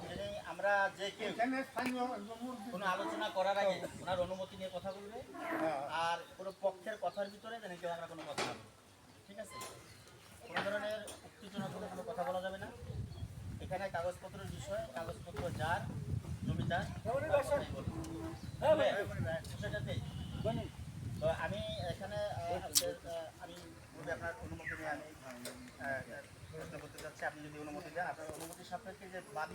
তিনি আমরা যে কেউ কোনো আলোচনা করার আগে ওনার অনুমতি নিয়ে কথা বলবে। আর কোনো পক্ষের কথার ভিতরে যেন কেউ আমরা কোনো কথা না বলি। ঠিক আছে? কোনো ধরনের উত্তেজনা করে কোনো কথা বলা যাবে না। এখানে কাগজপত্রের বিষয় কাগজপত্র যার জমিদার তার কথাই বলব। সেটাতেই। তো আমি এখানে আমি আপনার অনুমতি নিয়ে আমি প্রশ্ন করতে চাচ্ছি। আপনি যদি অনুমতি দেন আপনার অনুমতি সাপেক্ষে যে বাদী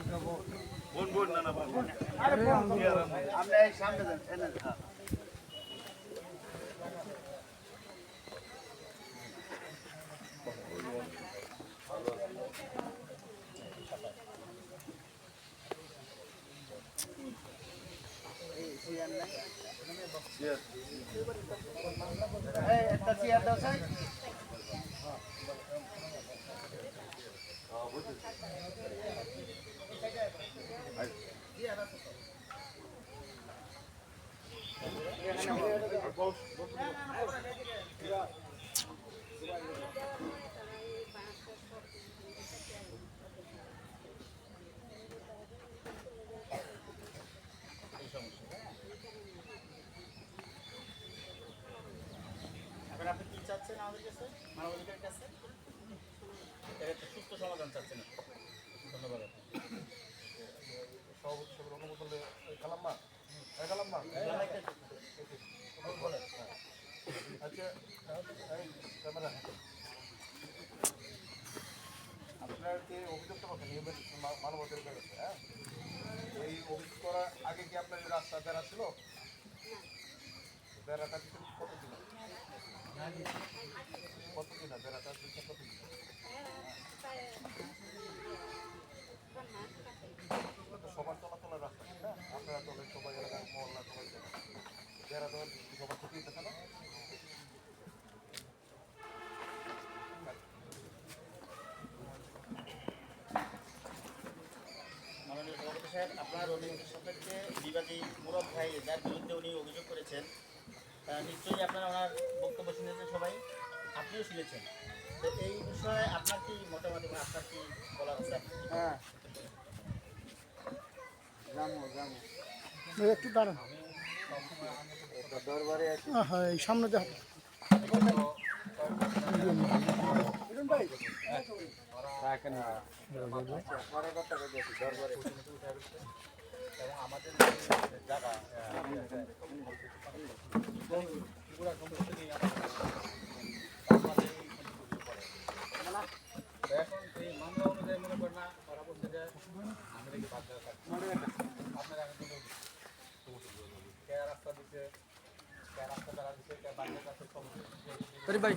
একটা চেয়ার দাও স্যার এখন আপনি কি চাচ্ছেন আমাদের কাছে মানবাধিকার কাছে? একটা সুস্থ সমাধান চাচ্ছেন। ধন্যবাদ আপনার যে অভিযোগটা কথা কাছে হ্যাঁ? এই অভিযোগ করার আগে কি আপনার রাস্তা বেড়া ছিল? বেড়াটা দিতে কতদিন কতদিন না বেড়াটা দিতে কতদিন এগুলো সবার চলাচলের রাস্তা আপনারা চলেন সবাই এলাকার মহল্লা, সবাই বেড়া দেওয়ার সবার মাননীয় সভাপতি সাহেব আপনার অনুমতি সাপেক্ষে বিবাদী মুরব ভাই যার বিরুদ্ধে উনি অভিযোগ করেছেন নিশ্চয়ই আপনারা ওনার বক্তব্য শুনেছেন সবাই আপনিও শুনেছেন। তো এই বিষয়ে আপনার কি মতামত এবং আপনার কি বলার আছে? হ্যাঁ। যাব যাব একটু দাঁড়ান। দরবারে হ্যাঁ এই সামনে দেখ। আমাদের জায়গা এখন এই মামলা অনুযায়ী মনে করেন না ওরা বলছে যে আমাদের কি বাদ দেওয়া আপনারা এখন কে রাস্তা দিচ্ছে কে রাস্তা দ্বারা দিচ্ছে কে বাড়ির ভাই,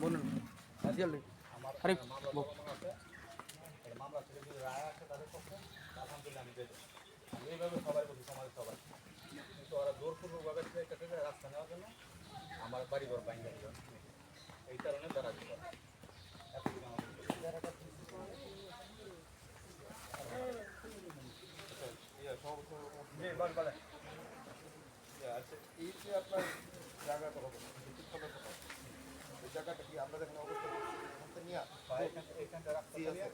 বলুন। আরে, এইভাবে সবাই বলছি সমাজের সবাই কিন্তু ওরা জোরপূর্বকভাবে থেকে রাস্তা নেওয়ার জন্য আমার বাড়ি ঘর বাইন এই কারণে তারা আচ্ছা আপনার জায়গাটা জায়গাটা কি আমরা যেখানে অবস্থা করছি, এখান থেকে নিয়ে এখানটা নিয়ে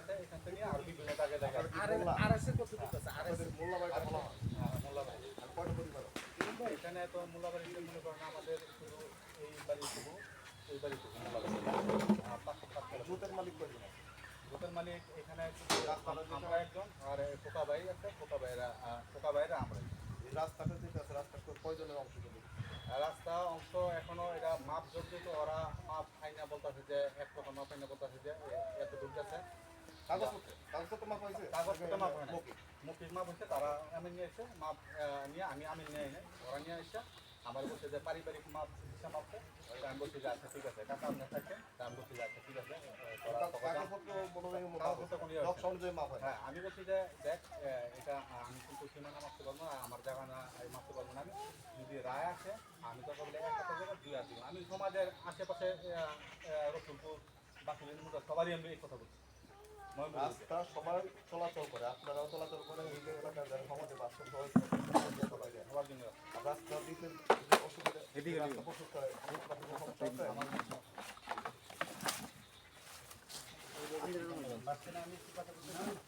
আছে এখান থেকে নিয়ে আর বিভিন্ন জায়গায় জায়গায় আপনাদের মোল্লাবাড়িটা বলা হয় হ্যাঁ মোল্লাবাড়ি আর কয়টা পরিবার? এখানে তো মোল্লাবাড়িতে মনে করেন আমাদের শুধু এই বাড়ি এই বাড়ি। মোল্লাবাড়ি আর পাঁচশো পাঁচ জুতের মালিক কয়জন আছে? জুতের মালিক এখানে আমরা একজন আর খোকা ভাই আছে খোকা ভাইরা খোকা ভাইরা আমরা এই রাস্তাটা যেটা আছে রাস্তাটা কয়জনের অংশ রাস্তা অংশ এখনও এটা মাপ জলদি তো ওরা মাপ ফাইনা বলতেছে যে এক কথা মাপ ফাইনা বলতেছে যে এত দূর গেছে। কাগজপত্র? মাপ হয়েছে? হয় তারা আমি নিয়ে এসে মাপ নিয়ে আমি আমি নিয়ে এনে ওরা নিয়ে এসে আমার বলছে যে পারিবারিক মাপ হিসাব মাপছে তা আমি বলছি যে আচ্ছা ঠিক আছে কাকা আপনি থাকবেন আমি বলছি যে আচ্ছা ঠিক আছে অনুযায়ী মাপ হয়। আমি বলছি যে দেখ এটা আমি কিন্তু সীমানা মাপতে পারব না আমার জায়গা না আমি মাপতে পারব না আমি। যদি রায় আসে আমি তো বলে এক হাজার জায়গা দুই দিব আমি সমাজের আশেপাশে রসুলপুর বাসুলের মতো সবারই আমি এই কথা বলছি। রাস্তা সবার চলাচল করে আপনারাও চলাচল করেন এই এলাকার যারা সমাজে সবার জন্য। রাস্তা দিতে অসুবিধা রাস্তা প্রস্তুত করে আছে পারছি আমি কথা বলছি